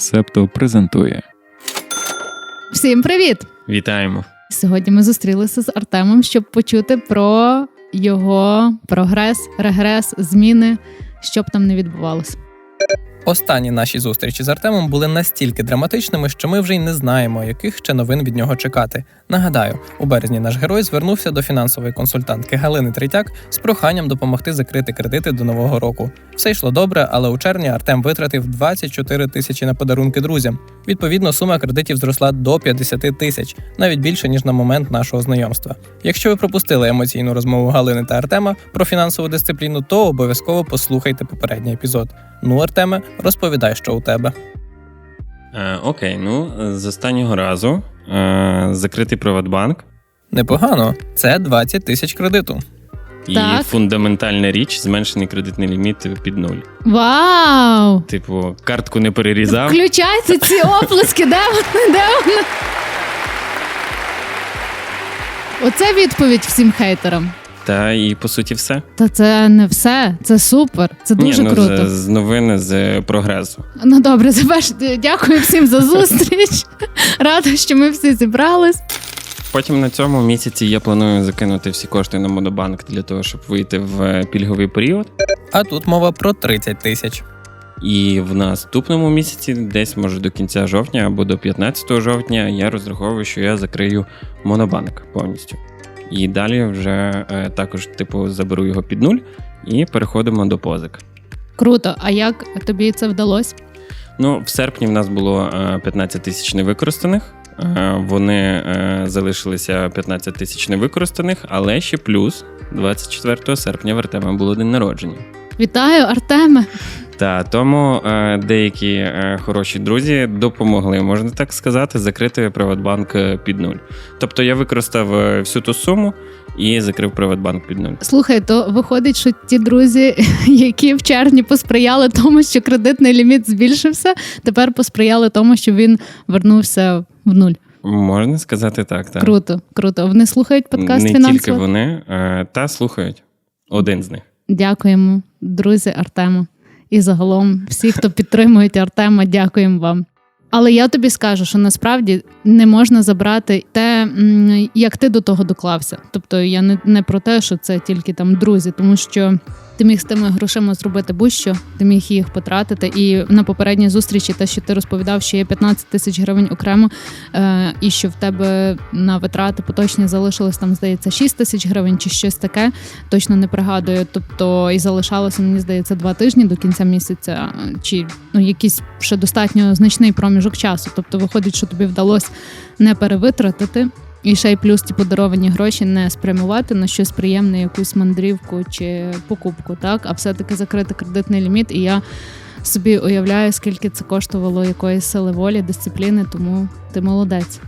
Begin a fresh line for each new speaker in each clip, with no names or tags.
Септо презентує.
Всім привіт!
Вітаємо.
Сьогодні ми зустрілися з Артемом, щоб почути про його прогрес, регрес, зміни, що б там не відбувалося.
Останні наші зустрічі з Артемом були настільки драматичними, що ми вже й не знаємо, яких ще новин від нього чекати. Нагадаю, у березні наш герой звернувся до фінансової консультантки Галини Третяк з проханням допомогти закрити кредити до нового року. Все йшло добре, але у червні Артем витратив 24 тисячі на подарунки друзям. Відповідно, сума кредитів зросла до 50 тисяч, навіть більше ніж на момент нашого знайомства. Якщо ви пропустили емоційну розмову Галини та Артема про фінансову дисципліну, то обов'язково послухайте попередній епізод. Ну, Артеме, розповідай, що у тебе.
Е, окей, ну з останнього разу е, закритий Приватбанк
Непогано, це 20 тисяч кредиту.
і
Так.
фундаментальна річ зменшений кредитний ліміт під нуль.
Вау!
Типу, картку не перерізав.
Включайте ці оплески, де вони? Де вони? Оце відповідь всім хейтерам.
Та і по суті все.
Та це не все, це супер, це дуже
Ні, ну,
круто.
З, з новини з прогресу.
Ну добре, заверш... дякую всім за зустріч. Рада, що ми всі зібрались.
Потім на цьому місяці я планую закинути всі кошти на монобанк для того, щоб вийти в е, пільговий період.
А тут мова про 30 тисяч.
І в наступному місяці, десь може до кінця жовтня або до 15 жовтня, я розраховую, що я закрию монобанк повністю. І далі вже е, також, типу, заберу його під нуль і переходимо до позик.
Круто. А як тобі це вдалося?
Ну, в серпні в нас було е, 15 тисяч невикористаних. Е, Вони е, залишилися 15 тисяч невикористаних, але ще плюс 24 серпня в Артема було день народження.
Вітаю, Артеме.
Та тому е, деякі е, хороші друзі допомогли, можна так сказати, закрити Приватбанк е, під нуль. Тобто я використав всю ту суму і закрив Приватбанк під нуль.
Слухай, то виходить, що ті друзі, які в червні посприяли тому, що кредитний ліміт збільшився, тепер посприяли тому, що він вернувся в нуль.
Можна сказати так. так.
Круто, круто. Вони слухають подкаст
Не
фінансово.
тільки вони, та слухають. Один з них.
Дякуємо, друзі Артема. І загалом всі, хто підтримують Артема, дякуємо вам. Але я тобі скажу, що насправді не можна забрати те, як ти до того доклався. Тобто я не, не про те, що це тільки там друзі, тому що ти міг з тими грошима зробити будь-що, ти міг їх потратити. І на попередній зустрічі, те, що ти розповідав, що є 15 тисяч гривень окремо, е, і що в тебе на витрати поточні залишилось там, здається, 6 тисяч гривень чи щось таке точно не пригадую. Тобто і залишалося, мені здається, два тижні до кінця місяця, чи ну якийсь ще достатньо значний проміжок часу. Тобто, виходить, що тобі вдалося не перевитратити. І ще й плюс ті подаровані гроші не спрямувати на щось приємне, якусь мандрівку чи покупку, так а все-таки закрити кредитний ліміт. І я собі уявляю, скільки це коштувало якоїсь сили волі, дисципліни, тому ти молодець.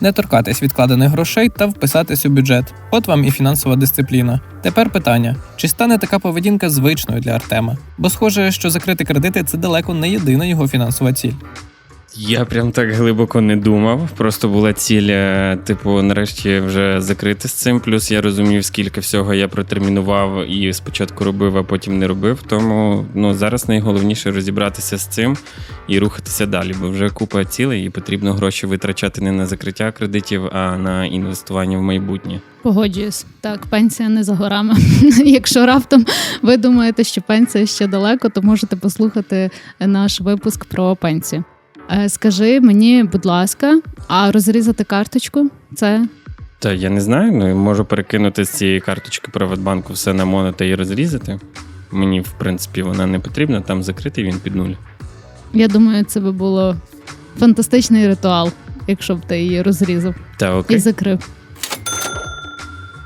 Не торкатись відкладених грошей та вписатись у бюджет. От вам і фінансова дисципліна. Тепер питання: чи стане така поведінка звичною для Артема? Бо схоже, що закрити кредити це далеко не єдина його фінансова ціль.
Я прям так глибоко не думав. Просто була ціль, е, типу, нарешті вже закрити з цим. Плюс я розумів, скільки всього я протермінував і спочатку робив, а потім не робив. Тому ну зараз найголовніше розібратися з цим і рухатися далі, бо вже купа цілей, і потрібно гроші витрачати не на закриття кредитів, а на інвестування в майбутнє.
Погоджуюсь. Так, пенсія не за горами. Якщо раптом ви думаєте, що пенсія ще далеко, то можете послухати наш випуск про пенсію. Е, Скажи мені, будь ласка, а розрізати карточку це
Та я не знаю, ну можу перекинути з цієї карточки Приватбанку все на моно та і розрізати. Мені, в принципі, вона не потрібна, там закритий він під нуль.
я думаю, це би було фантастичний ритуал, якщо б ти її розрізав.
Та
і закрив.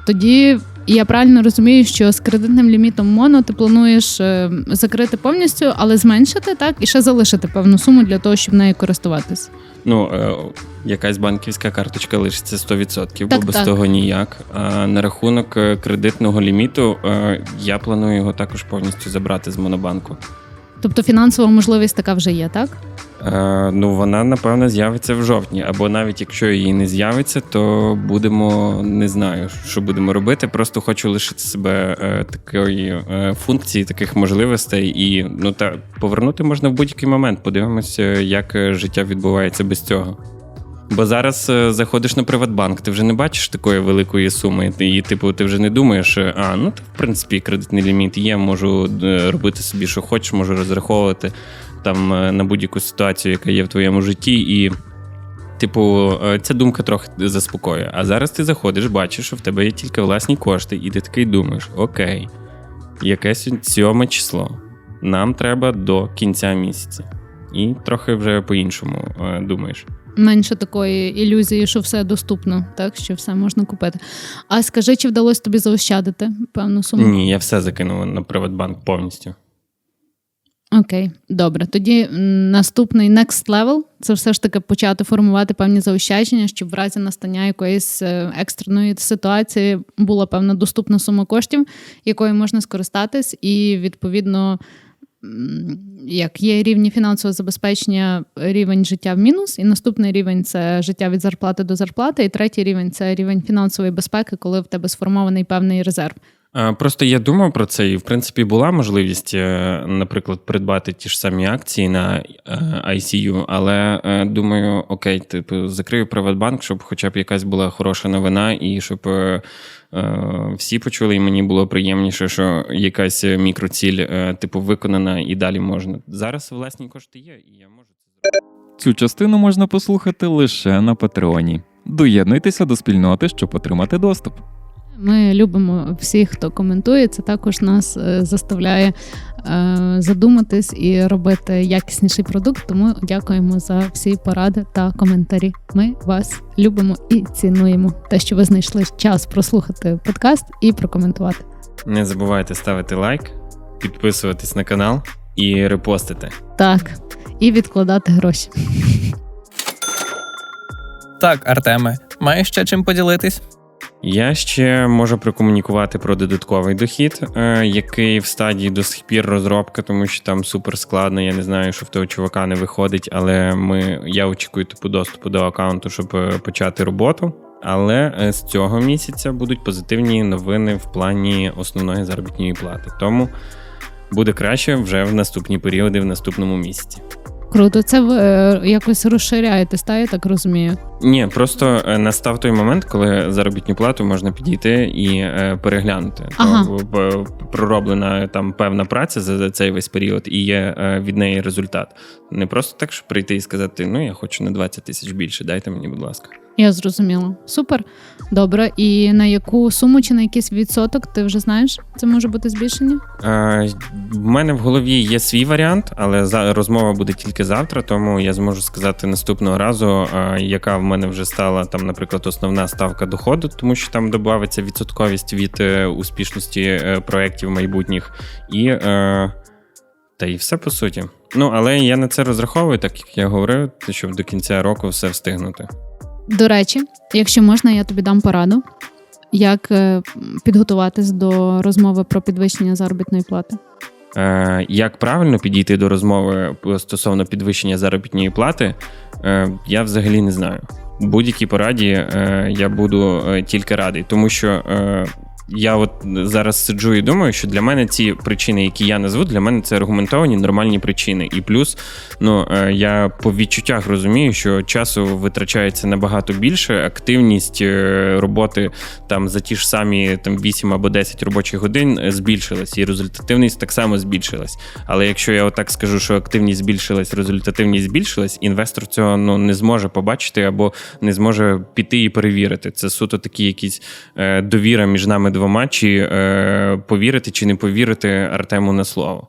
Тоді я правильно розумію, що з кредитним лімітом моно ти плануєш е, закрити повністю, але зменшити так і ще залишити певну суму для того, щоб нею користуватись.
Ну, е, якась банківська карточка лишиться 100%, бо
Так,
без
так.
того ніяк. А на рахунок е, кредитного ліміту е, я планую його також повністю забрати з монобанку.
Тобто фінансова можливість така вже є, так?
Е, ну, вона, напевно, з'явиться в жовтні. Або навіть якщо її не з'явиться, то будемо не знаю, що будемо робити. Просто хочу лишити себе е, такої е, функції, таких можливостей, і ну та повернути можна в будь-який момент. Подивимося, як е, життя відбувається без цього. Бо зараз е, заходиш на Приватбанк, ти вже не бачиш такої великої суми, і типу, ти вже не думаєш, е, а ну в принципі кредитний ліміт є, можу е, робити собі, що хочеш, можу розраховувати там на будь-яку ситуацію, яка є в твоєму житті, і. Типу, ця думка трохи заспокоює. А зараз ти заходиш, бачиш, що в тебе є тільки власні кошти, і ти такий думаєш: окей, якесь сьоме число. Нам треба до кінця місяця. І трохи вже по-іншому думаєш.
Менше такої ілюзії, що все доступно, так що все можна купити. А скажи, чи вдалося тобі заощадити певну суму?
Ні, я все закинув на Приватбанк повністю.
Окей, добре. Тоді наступний next level – це все ж таки почати формувати певні заощадження, щоб в разі настання якоїсь е, екстреної ситуації була певна доступна сума коштів, якою можна скористатись, і відповідно. Як є рівні фінансового забезпечення, рівень життя в мінус, і наступний рівень це життя від зарплати до зарплати, і третій рівень це рівень фінансової безпеки, коли в тебе сформований певний резерв.
Е, Просто я думав про це, і в принципі була можливість, е, наприклад, придбати ті ж самі акції на е, ICU, але думаю, окей, типу, закрию Приватбанк, щоб хоча б якась була хороша новина, і щоб всі почули, і мені було приємніше, що якась мікроціль, типу, виконана і далі можна. Зараз власні кошти є, і я можу.
Цю частину можна послухати лише на Патреоні. Доєднуйтеся до спільноти, щоб отримати доступ.
Ми любимо всіх, хто коментує. Це також нас е, заставляє е, задуматись і робити якісніший продукт. Тому дякуємо за всі поради та коментарі. Ми вас любимо і цінуємо. Те, що ви знайшли час прослухати подкаст і прокоментувати.
Не забувайте ставити лайк, підписуватись на канал і репостити.
Так, і відкладати гроші.
Так, Артеме, маєш ще чим поділитись?
Я ще можу прокомунікувати про додатковий дохід, е, який в стадії до сих пір розробки, тому що там супер складно. Я не знаю, що в того чувака не виходить, але ми я очікую типу доступу до аккаунту, щоб е, почати роботу. Але е, з цього місяця будуть позитивні новини в плані основної заробітної плати. Тому буде краще вже в наступні періоди, в наступному місяці.
Круто, це ви е, якось розширяєте, та я так розумію.
Ні, просто е, настав той момент, коли заробітну плату можна підійти і е, переглянути.
Ага.
То, пророблена там певна праця за цей весь період, і є від неї результат. Не просто так, щоб прийти і сказати: ну я хочу на 20 тисяч більше, дайте мені, будь ласка.
Я зрозуміла. Супер. Добре. І на яку суму чи на якийсь відсоток ти вже знаєш? Це може бути збільшення?
Е, в мене в голові є свій варіант, але за розмова буде тільки завтра, тому я зможу сказати наступного разу, е, яка в мене вже стала там, наприклад, основна ставка доходу, тому що там додається відсотковість від е, успішності е, проєктів майбутніх. І е, та і все по суті. Ну, але я на це розраховую, так як я говорив, щоб до кінця року все встигнути.
До речі, якщо можна, я тобі дам пораду, як е, підготуватись до розмови про підвищення заробітної плати.
Е, як правильно підійти до розмови стосовно підвищення заробітної плати, е, я взагалі не знаю. Будь-якій пораді я буду тільки радий, тому що я от зараз сиджу і думаю, що для мене ці причини, які я назву, для мене це аргументовані нормальні причини. І плюс, ну е, я по відчуттях розумію, що часу витрачається набагато більше. Активність е, роботи там за ті ж самі там 8 або 10 робочих годин е, збільшилась, і результативність так само збільшилась. Але якщо я отак скажу, що активність збільшилась, результативність збільшилась, інвестор цього ну не зможе побачити або не зможе піти і перевірити. Це суто такі якісь довіра між нами двома, чи е, повірити, чи не повірити Артему на слово.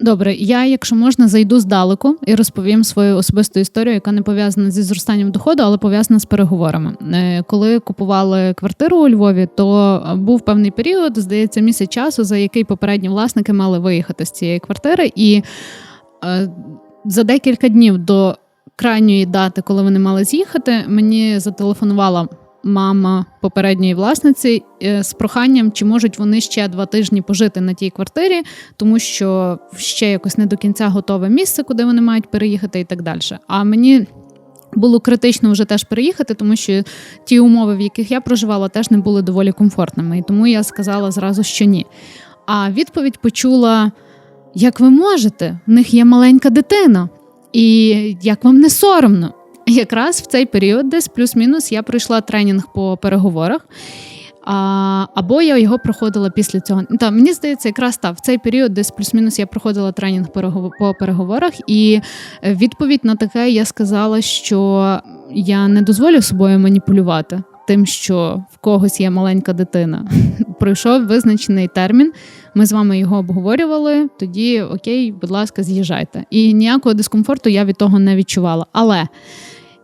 Добре, я, якщо можна, зайду здалеку і розповім свою особисту історію, яка не пов'язана зі зростанням доходу, але пов'язана з переговорами. Е, Коли купували квартиру у Львові, то був певний період, здається, місяць часу, за який попередні власники мали виїхати з цієї квартири, і е, за декілька днів до крайньої дати, коли вони мали з'їхати, мені зателефонувала мама попередньої власниці е, з проханням, чи можуть вони ще два тижні пожити на тій квартирі, тому що ще якось не до кінця готове місце, куди вони мають переїхати, і так далі. А мені було критично вже теж переїхати, тому що ті умови, в яких я проживала, теж не були доволі комфортними. І тому я сказала зразу, що ні. А відповідь почула: як ви можете? В них є маленька дитина, і як вам не соромно? Якраз в цей період, десь плюс-мінус, я пройшла тренінг по переговорах. А, Або я його проходила після цього. Та мені здається, якраз так, в цей період, десь плюс-мінус, я проходила тренінг по переговорах, і е, відповідь на таке я сказала, що я не дозволю собою маніпулювати тим, що в когось є маленька дитина. Пройшов визначений термін. Ми з вами його обговорювали. Тоді окей, будь ласка, з'їжджайте. І ніякого дискомфорту я від того не відчувала. Але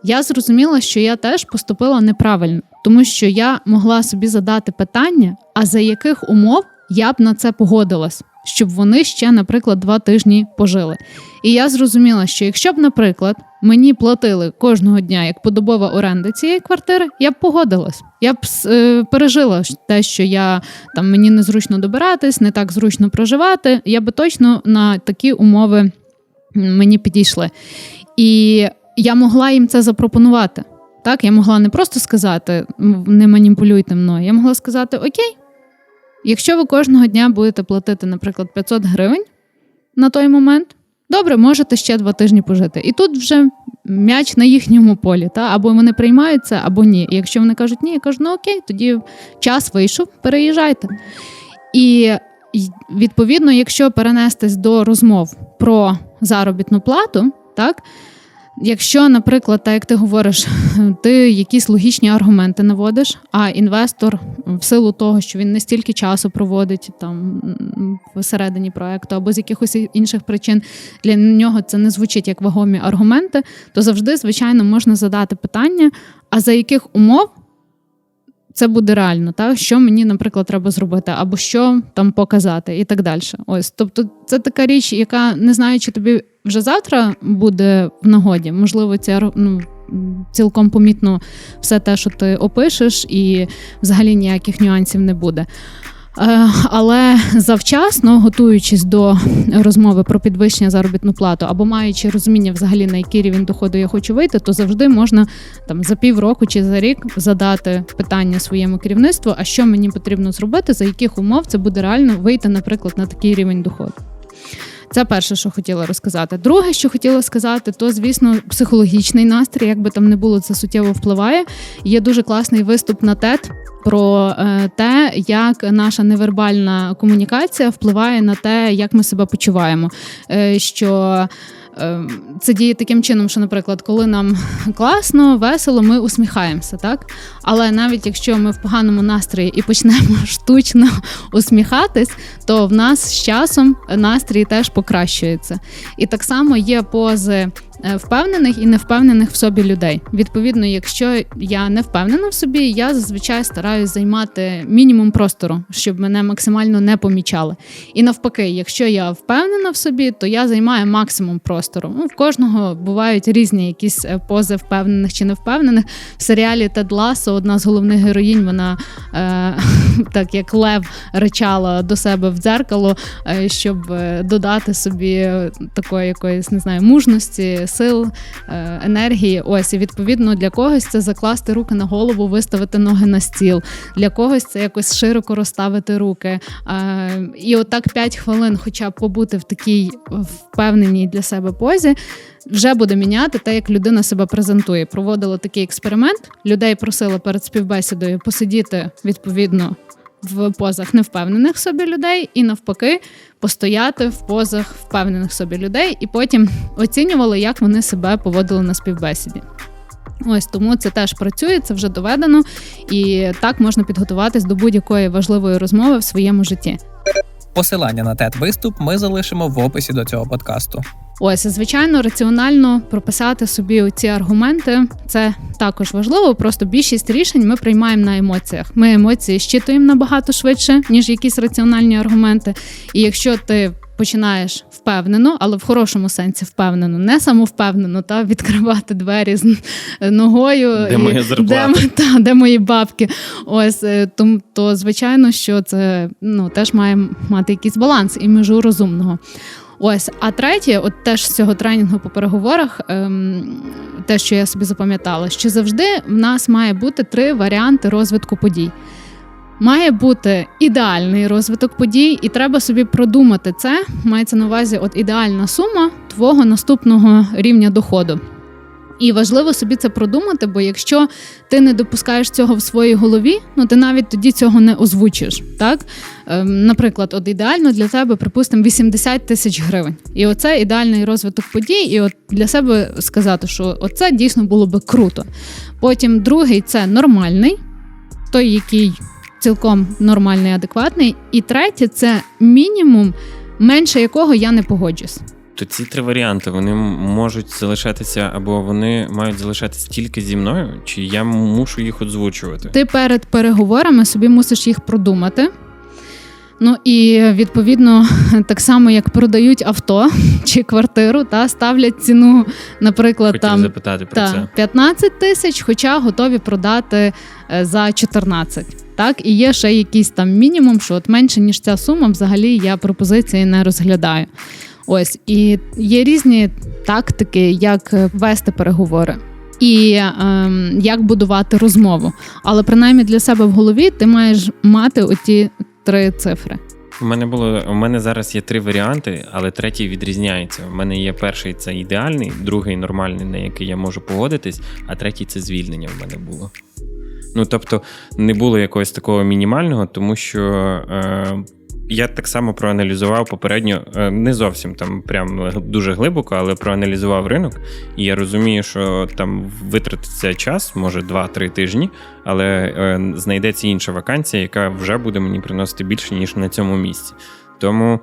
я зрозуміла, що я теж поступила неправильно, тому що я могла собі задати питання, а за яких умов я б на це погодилась, щоб вони ще, наприклад, два тижні пожили. І я зрозуміла, що якщо б, наприклад, мені платили кожного дня як подобова оренда цієї квартири, я б погодилась. Я б е, пережила те, що я там мені незручно добиратись, не так зручно проживати. Я би точно на такі умови мені підійшли. І я могла їм це запропонувати. Так, я могла не просто сказати, не маніпулюйте мною. Я могла сказати: Окей, якщо ви кожного дня будете платити, наприклад, 500 гривень на той момент, добре, можете ще два тижні пожити. І тут вже м'яч на їхньому полі. Та? Або вони приймають це, або ні. І якщо вони кажуть ні, я кажу, ну окей, тоді час вийшов, переїжджайте. І відповідно, якщо перенестись до розмов про заробітну плату, так. Якщо, наприклад, так як ти говориш, ти якісь логічні аргументи наводиш, а інвестор в силу того, що він не стільки часу проводить там всередині проекту або з якихось інших причин для нього це не звучить як вагомі аргументи, то завжди, звичайно, можна задати питання, а за яких умов це буде реально, так? що мені, наприклад, треба зробити, або що там показати, і так далі. Ось, тобто, це така річ, яка не знаю, чи тобі вже завтра буде в нагоді. Можливо, ця ну, цілком помітно все те, що ти опишеш, і взагалі ніяких нюансів не буде. Е, але завчасно, готуючись до розмови про підвищення заробітну плату, або маючи розуміння, взагалі на який рівень доходу я хочу вийти, то завжди можна там за півроку чи за рік задати питання своєму керівництву, а що мені потрібно зробити, за яких умов це буде реально вийти, наприклад, на такий рівень доходу. Це перше, що хотіла розказати. Друге, що хотіла сказати, то звісно, психологічний настрій, як би там не було, це суттєво впливає. Є дуже класний виступ на тет. про е, те, як наша невербальна комунікація впливає на те, як ми себе почуваємо. Е, що це діє таким чином, що, наприклад, коли нам класно, весело, ми усміхаємося, так? Але навіть якщо ми в поганому настрої і почнемо штучно усміхатись, то в нас з часом настрій теж покращується. І так само є пози впевнених і невпевнених в собі людей. Відповідно, якщо я не впевнена в собі, я зазвичай стараюсь займати мінімум простору, щоб мене максимально не помічали. І навпаки, якщо я впевнена в собі, то я займаю максимум простору. Ну, В кожного бувають різні якісь е, пози впевнених чи невпевнених. В серіалі Тед Ласо одна з головних героїнь, вона е, так як лев речала до себе в дзеркало, е, щоб е, додати собі такої якоїсь не знаю мужності сил, е, енергії. Ось і відповідно для когось це закласти руки на голову, виставити ноги на стіл. Для когось це якось широко розставити руки. Е, і отак 5 хвилин, хоча б побути в такій впевненій для себе позі. Вже буде міняти те, як людина себе презентує. Проводила такий експеримент. Людей просила перед співбесідою посидіти відповідно в позах невпевнених собі людей, і навпаки, постояти в позах впевнених собі людей, і потім оцінювали, як вони себе поводили на співбесіді. Ось тому це теж працює, це вже доведено, і так можна підготуватись до будь-якої важливої розмови в своєму житті.
Посилання на тет виступ ми залишимо в описі до цього подкасту.
Ось, звичайно, раціонально прописати собі ці аргументи це також важливо. Просто більшість рішень ми приймаємо на емоціях. Ми емоції щитуємо набагато швидше, ніж якісь раціональні аргументи. І якщо ти починаєш впевнено, але в хорошому сенсі впевнено, не самовпевнено, та відкривати двері з ногою.
Де моя зарплата?
Де, та, де мої бабки. Ось е, тому, то звичайно, що це ну, теж має мати якийсь баланс і межу розумного. Ось, а третє, от теж з цього тренінгу по переговорах, ем, те, що я собі запам'ятала, що завжди в нас має бути три варіанти розвитку подій. Має бути ідеальний розвиток подій, і треба собі продумати це. Мається на увазі от ідеальна сума твого наступного рівня доходу. І важливо собі це продумати, бо якщо ти не допускаєш цього в своїй голові, ну ти навіть тоді цього не озвучиш. Так? Ем, наприклад, от ідеально для тебе, припустимо, 80 тисяч гривень. І оце ідеальний розвиток подій, і от для себе сказати, що оце дійсно було би круто. Потім другий це нормальний, той, який цілком нормальний, адекватний. І третє це мінімум, менше якого я не погоджусь.
То ці три варіанти вони можуть залишатися, або вони мають залишатися тільки зі мною, чи я мушу їх озвучувати?
Ти перед переговорами собі мусиш їх продумати. Ну і відповідно, так само як продають авто чи квартиру, та ставлять ціну, наприклад,
Хотів
там
запитати про це.
15 тисяч, хоча готові продати е, за 14. Так, і є ще якийсь там мінімум, що от менше ніж ця сума, взагалі я пропозиції не розглядаю. Ось і є різні тактики, як е, вести переговори. І ем, як будувати розмову. Але принаймні для себе в голові ти маєш мати оті три цифри.
У мене було у мене зараз є три варіанти, але третій відрізняється. У мене є перший це ідеальний, другий нормальний, на який я можу погодитись, а третій це звільнення в мене було. Ну тобто не було якогось такого мінімального, тому що е, я так само проаналізував попередньо, е, не зовсім там прям дуже глибоко, але проаналізував ринок, і я розумію, що там витратиться час, може 2-3 тижні, але е, знайдеться інша вакансія, яка вже буде мені приносити більше, ніж на цьому місці. Тому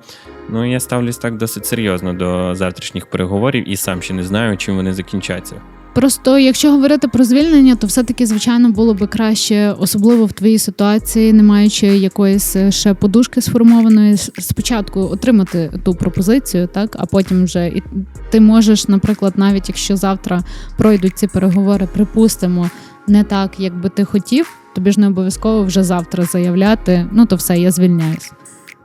ну, я ставлюсь так досить серйозно до завтрашніх переговорів і сам ще не знаю, чим вони закінчаться.
Просто якщо говорити про звільнення, то все-таки, звичайно, було би краще, особливо в твоїй ситуації, не маючи якоїсь е, ще подушки сформованої, спочатку отримати ту пропозицію, так а потім вже і ти можеш, наприклад, навіть якщо завтра пройдуть ці переговори, припустимо, не так, як би ти хотів, тобі ж не обов'язково вже завтра заявляти, ну то все, я звільняюсь.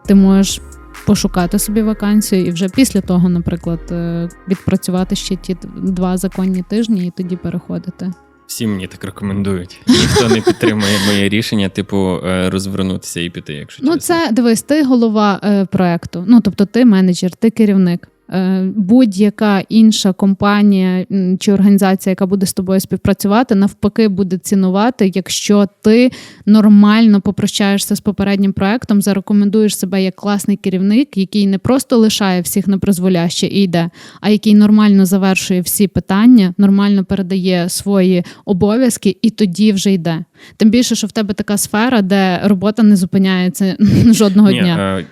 Ти можеш пошукати собі вакансію і вже після того, наприклад, е, відпрацювати ще ті два законні тижні і тоді переходити.
Всі мені так рекомендують. Ніхто не підтримує моє рішення, типу, е, розвернутися і піти, якщо
Ну,
чесно.
це дивись, ти голова е, проекту. Ну тобто, ти менеджер, ти керівник. Е, Будь-яка інша компанія чи організація, яка буде з тобою співпрацювати, навпаки, буде цінувати, якщо ти нормально попрощаєшся з попереднім проектом, зарекомендуєш себе як класний керівник, який не просто лишає всіх на призволяще і йде, а який нормально завершує всі питання, нормально передає свої обов'язки і тоді вже йде. Тим більше, що в тебе така сфера, де робота не зупиняється жодного
Ні,
дня.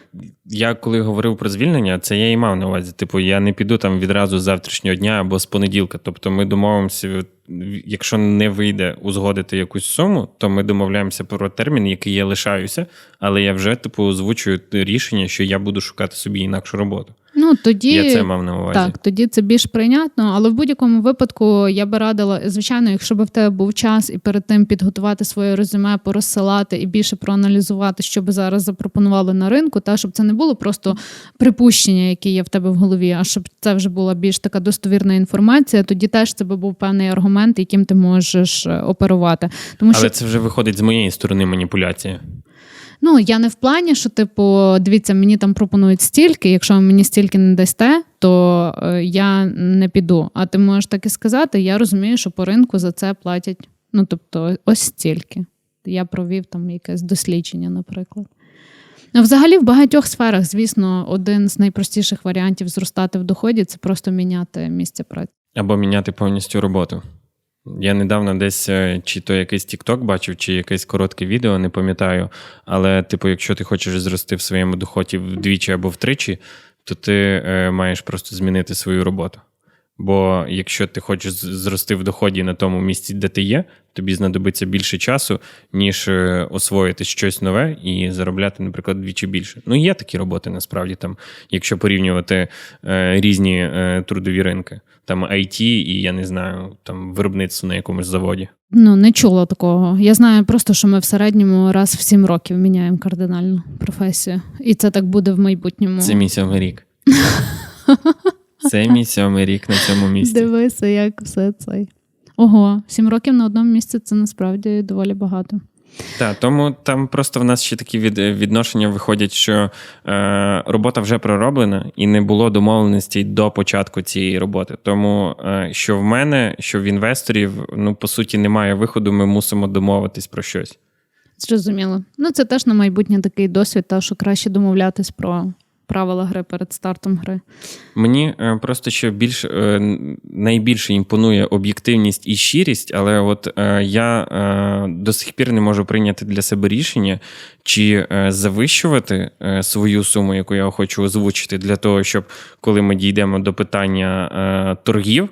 Я коли говорив про звільнення, це я і мав на увазі. Типу, я не піду там відразу з завтрашнього дня або з понеділка. Тобто, ми домовимося, якщо не вийде узгодити якусь суму, то ми домовляємося про термін, який я лишаюся, але я вже типу озвучую рішення, що я буду шукати собі інакшу роботу.
Ну тоді
Я це мав на увазі.
так, тоді це більш прийнятно. Але в будь-якому випадку я би радила, звичайно, якщо б в тебе був час і перед тим підготувати своє резюме, порозсилати і більше проаналізувати, що би зараз запропонували на ринку, та щоб це не було просто припущення, які є в тебе в голові, а щоб це вже була більш така достовірна інформація. Тоді теж це би був певний аргумент, яким ти можеш е, оперувати. Тому що
Але це вже виходить з моєї сторони маніпуляція.
Ну, я не в плані, що, типу, дивіться, мені там пропонують стільки, якщо ви мені стільки не дасте, то е, я не піду. А ти можеш так і сказати, я розумію, що по ринку за це платять. Ну, тобто, ось стільки. Я провів там якесь дослідження, наприклад. Ну, взагалі, в багатьох сферах, звісно, один з найпростіших варіантів зростати в доході це просто міняти місце праці.
Або міняти повністю роботу. Я недавно десь е, чи то якийсь TikTok бачив, чи якесь коротке відео, не пам'ятаю. Але, типу, якщо ти хочеш зрости в своєму доході вдвічі або втричі, то ти е, маєш просто змінити свою роботу. Бо якщо ти хочеш зрости в доході на тому місці, де ти є, тобі знадобиться більше часу, ніж е, освоїти щось нове і заробляти, наприклад, двічі більше. Ну, є такі роботи насправді там, якщо порівнювати е, різні е, трудові ринки, там IT і я не знаю, там виробництво на якомусь заводі.
Ну, не чула такого. Я знаю просто, що ми в середньому раз в сім років міняємо кардинальну професію. І це так буде в майбутньому.
Це мій сьомий рік. Це мій сьомий рік на цьому місці.
Дивися, як все це. Ого, сім років на одному місці це насправді доволі багато.
Так, тому там просто в нас ще такі від, відношення виходять, що е, робота вже пророблена і не було домовленостей до початку цієї роботи. Тому е, що в мене, що в інвесторів, ну по суті, немає виходу, ми мусимо домовитись про щось.
Зрозуміло. Ну, це теж на майбутнє такий досвід, та що краще домовлятись про правила гри перед стартом гри.
Мені е, просто ще більш е, найбільше імпонує об'єктивність і щирість, але от е, я до сих пір не можу прийняти для себе рішення, чи завищувати свою суму, яку я хочу озвучити, для того, щоб коли ми дійдемо до питання торгів.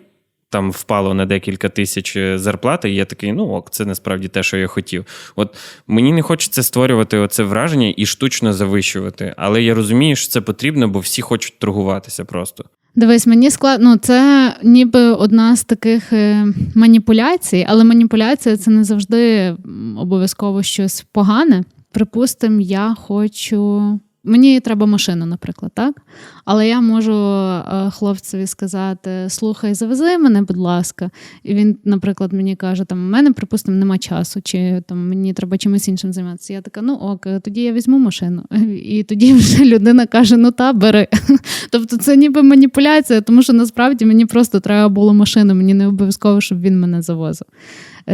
Там впало на декілька тисяч е, зарплати, і я такий, ну ок, це насправді те, що я хотів. От мені не хочеться створювати оце враження і штучно завищувати. Але я розумію, що це потрібно, бо всі хочуть торгуватися просто.
Дивись, мені складно. Ну, це ніби одна з таких е, маніпуляцій, але маніпуляція це не завжди обов'язково щось погане. Припустимо, я хочу. Мені треба машину, наприклад, так? Але я можу е, хлопцеві сказати: слухай, завези мене, будь ласка. І він, наприклад, мені каже: там, у мене, припустимо, нема часу, чи там мені треба чимось іншим займатися. Я така, ну ок, тоді я візьму машину. І тоді вже людина каже: ну та бери. Тобто це ніби маніпуляція, тому що насправді мені просто треба було машину, мені не обов'язково, щоб він мене завозив.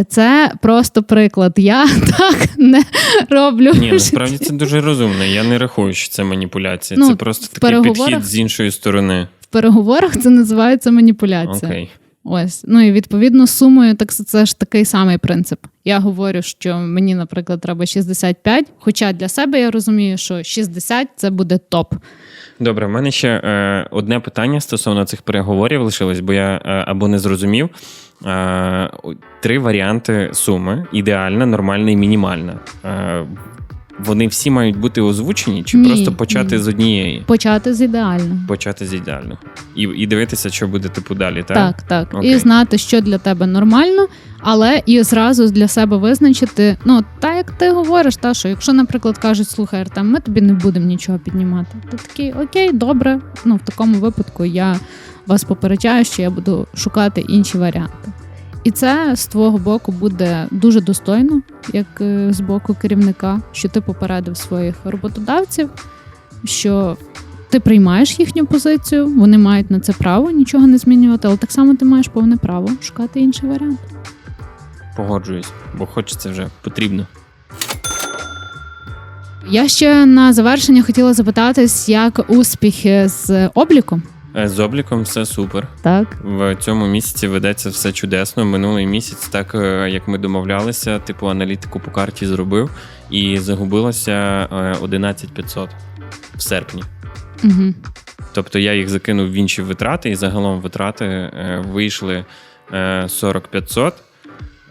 Це просто приклад. Я так не роблю.
Ні, насправді це дуже розумно. Я не рахую, що це маніпуляція.
Ну,
це просто такий
переговорах-
підхід з іншої сторони.
В переговорах це називається маніпуляція.
Окей.
Ось. Ну і відповідно з сумою, так це ж такий самий принцип. Я говорю, що мені, наприклад, треба 65, хоча для себе я розумію, що 60 це буде топ.
Добре, в мене ще е, одне питання стосовно цих переговорів лишилось, бо я е, або не зрозумів. Е, три варіанти суми: ідеальна, нормальна і мінімальна. Вони всі мають бути озвучені, чи
Ні,
просто почати
ні.
з однієї?
Почати з ідеально.
Почати з ідеального. І, і дивитися, що буде типу далі, так?
Так, так.
Окей.
І знати, що для тебе нормально, але і зразу для себе визначити, ну, так як ти говориш, та, що якщо, наприклад, кажуть, слухай, Артем, ми тобі не будемо нічого піднімати. Ти такий, окей, добре. Ну, в такому випадку я вас попереджаю, що я буду шукати інші варіанти. І це з твого боку буде дуже достойно, як е, з боку керівника, що ти попередив своїх роботодавців, що ти приймаєш їхню позицію, вони мають на це право нічого не змінювати, але так само ти маєш повне право шукати інший варіант.
Погоджуюсь, бо хочеться вже потрібно.
Я ще на завершення хотіла запитатись, як успіхи з обліком.
Е, З обліком все супер.
Так,
В цьому місяці ведеться все чудесно. Минулий місяць, так е, як ми домовлялися, типу аналітику по карті зробив, і загубилося е, 11500 в серпні.
угу.
Тобто я їх закинув в інші витрати, і загалом витрати е, вийшли е, 4500.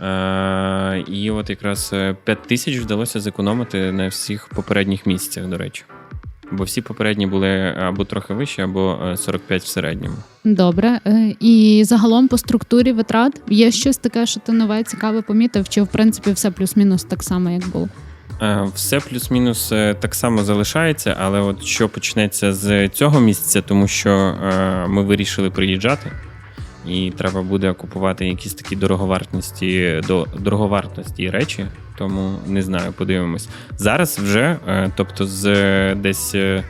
Е, і от якраз 5 тисяч вдалося зекономити на всіх попередніх місяцях, до речі. Бо всі попередні були або трохи вищі, або е, 45 в середньому.
добре. Е, І загалом по структурі витрат є щось таке, що ти нове цікаве помітив, чи в принципі все плюс-мінус так само, як було.
Е, Все плюс-мінус е, так само залишається, але от що почнеться з цього місяця, тому що е, ми вирішили приїжджати, і треба буде купувати якісь такі дороговартості, до, дороговартості речі, тому не знаю, подивимось. Зараз вже, е, тобто з десь. е,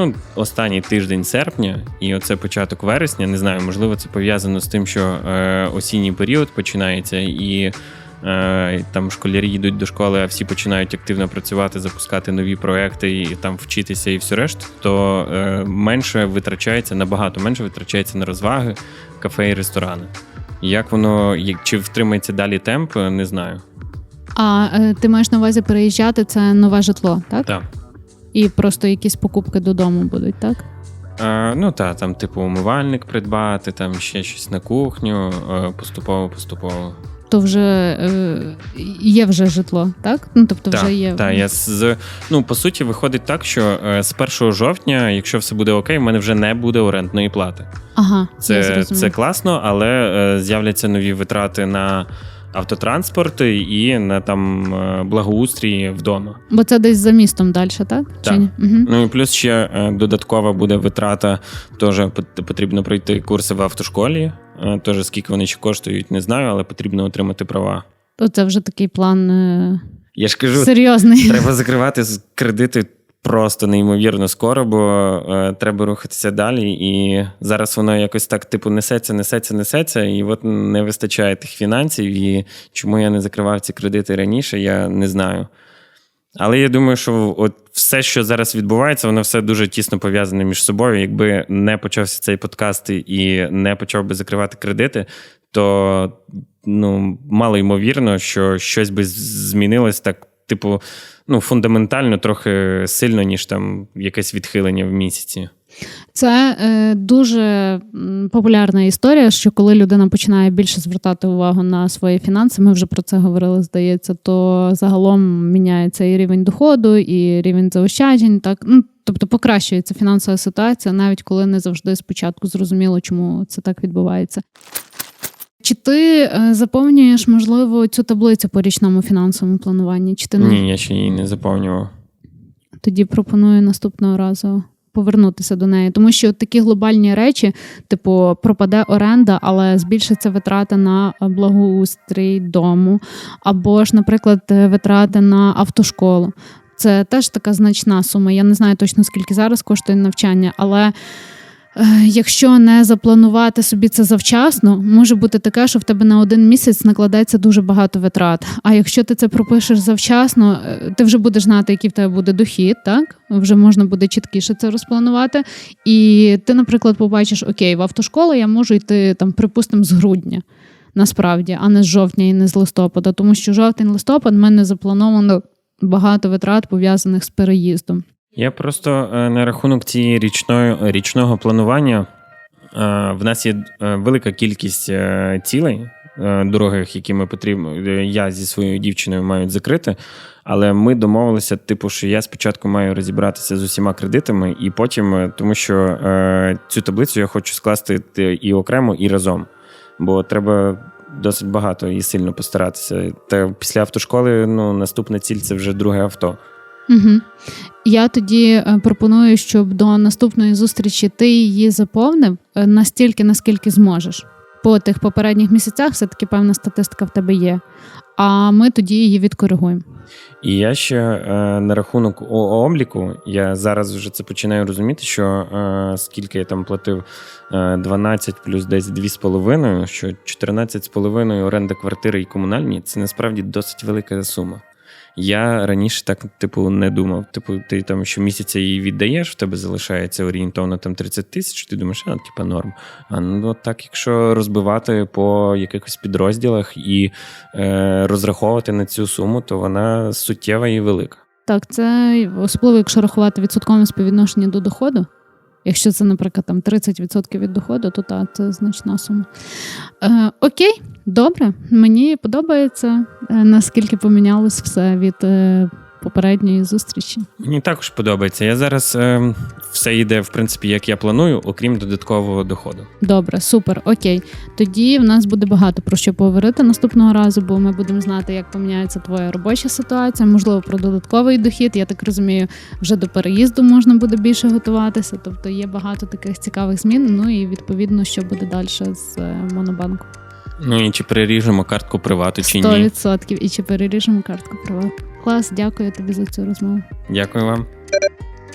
Ну, останній тиждень серпня, і оце початок вересня. Не знаю, можливо, це пов'язано з тим, що е, осінній період починається, і там школярі йдуть до школи, а всі починають активно працювати, запускати нові проекти і там вчитися і все решта, то е, менше витрачається, набагато менше витрачається на розваги, кафе і ресторани. Як воно, чи втримається далі темп, не знаю.
А е, ти маєш на увазі переїжджати це нове житло, так?
Так.
І просто якісь покупки додому будуть, так?
Е, ну та там, типу, умивальник придбати, там ще щось на кухню, е, поступово, поступово.
То вже е, є вже житло, так? Ну тобто вже є.
Так, я з ну по суті виходить так, що е, з 1 жовтня, якщо все буде окей, в мене вже не буде орендної плати.
Ага,
Це, це класно, але е, з'являться нові витрати на автотранспорт і на там е, благоустрій вдома.
Бо це десь за містом далі, так? Чи ні? Угу.
Ну і плюс ще додаткова буде витрата. Теж потрібно пройти курси в автошколі. Е, Теж скільки вони ще коштують, не знаю, але потрібно отримати права.
То це вже такий план е,
Я ж кажу,
серйозний.
треба закривати кредити просто неймовірно скоро, бо е, треба рухатися далі. І зараз воно якось так, типу, несеться, несеться, несеться, і от не вистачає тих фінансів. І чому я не закривав ці кредити раніше, я не знаю. Але я думаю, що от все, що зараз відбувається, воно все дуже тісно пов'язане між собою. Якби не почався цей подкаст і не почав би закривати кредити, то ну, мало ймовірно, що щось би змінилось так, типу, ну, фундаментально, трохи сильно, ніж там якесь відхилення в місяці.
Це е, дуже популярна історія, що коли людина починає більше звертати увагу на свої фінанси, ми вже про це говорили, здається, то загалом міняється і рівень доходу, і рівень заощаджень. Так ну тобто покращується фінансова ситуація, навіть коли не завжди спочатку зрозуміло, чому це так відбувається. Чи ти е, заповнюєш, можливо, цю таблицю по річному фінансовому плануванні? Чи ти не
Ні, я ще її не заповнював.
тоді пропоную наступного разу повернутися до неї, тому що такі глобальні речі, типу, пропаде оренда, але збільшиться витрати на благоустрій дому, або ж, наприклад, витрати на автошколу. Це теж така значна сума. Я не знаю точно скільки зараз коштує навчання, але. Е, Якщо не запланувати собі це завчасно, може бути таке, що в тебе на один місяць накладеться дуже багато витрат. А якщо ти це пропишеш завчасно, е, ти вже будеш знати, який в тебе буде дохід, так вже можна буде чіткіше це розпланувати. І ти, наприклад, побачиш, окей, в автошколу я можу йти там, припустимо, з грудня. Насправді, а не з жовтня і не з листопада, тому що жовтень-листопад в мене заплановано багато витрат пов'язаних з переїздом.
Я просто е, на рахунок цієї річної, річного планування. е, В нас є е, велика кількість цілей дорогих, які ми потрібно. Я зі своєю дівчиною маю закрити. Але ми домовилися, типу, що я спочатку маю розібратися з усіма кредитами, і потім, тому що цю таблицю я хочу скласти і окремо, і разом. Бо треба досить багато і сильно постаратися. Та після автошколи ну, наступна ціль це вже друге авто.
Угу. Я тоді е, пропоную, щоб до наступної зустрічі ти її заповнив е, настільки, наскільки зможеш. По тих попередніх місяцях все-таки певна статистика в тебе є. А ми тоді її відкоригуємо.
І я ще е, на рахунок обліку, я зараз вже це починаю розуміти, що е, скільки я там платив е, 12 плюс десь 2,5, що 14,5 оренда квартири і комунальні це насправді досить велика сума. Я раніше так, типу, не думав. Типу, ти там щомісяця її віддаєш, в тебе залишається орієнтовно там 30 тисяч, ти думаєш, а типа норм. А ну так, якщо розбивати по якихось підрозділах і е, розраховувати на цю суму, то вона суттєва і велика.
Так, це особливо, якщо рахувати відсоткове співвідношення до доходу. Якщо це, наприклад, там 30% від доходу, то так, це значна сума. Е, окей, добре. Мені подобається, е, наскільки помінялось все від е, попередньої зустрічі.
Мені також подобається. Я зараз е, все йде, в принципі, як я планую, окрім додаткового доходу.
Добре, супер, окей. Тоді в нас буде багато про що поговорити наступного разу, бо ми будемо знати, як поміняється твоя робоча ситуація, можливо, про додатковий дохід. Я так розумію, вже до переїзду можна буде більше готуватися. Тобто є багато таких цікавих змін. Ну і відповідно, що буде далі з е, монобанку.
Ну і чи переріжемо картку привату, чи ні.
100% і чи переріжемо картку приват. Клас, дякую тобі за цю розмову.
Дякую вам.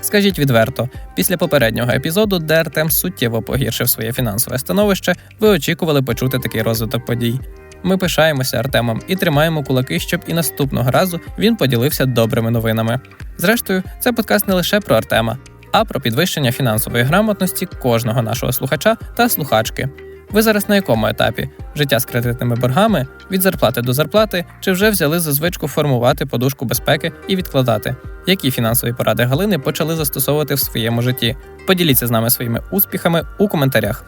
Скажіть відверто, після попереднього епізоду, де Артем суттєво погіршив своє фінансове становище, ви очікували почути такий розвиток подій. Ми пишаємося Артемом і тримаємо кулаки, щоб і наступного разу він поділився добрими новинами. Зрештою, це подкаст не лише про Артема, а про підвищення фінансової грамотності кожного нашого слухача та слухачки. Ви зараз на якому етапі життя з кредитними боргами, від зарплати до зарплати, чи вже взяли за звичку формувати подушку безпеки і відкладати? Які фінансові поради Галини почали застосовувати в своєму житті? Поділіться з нами своїми успіхами у коментарях.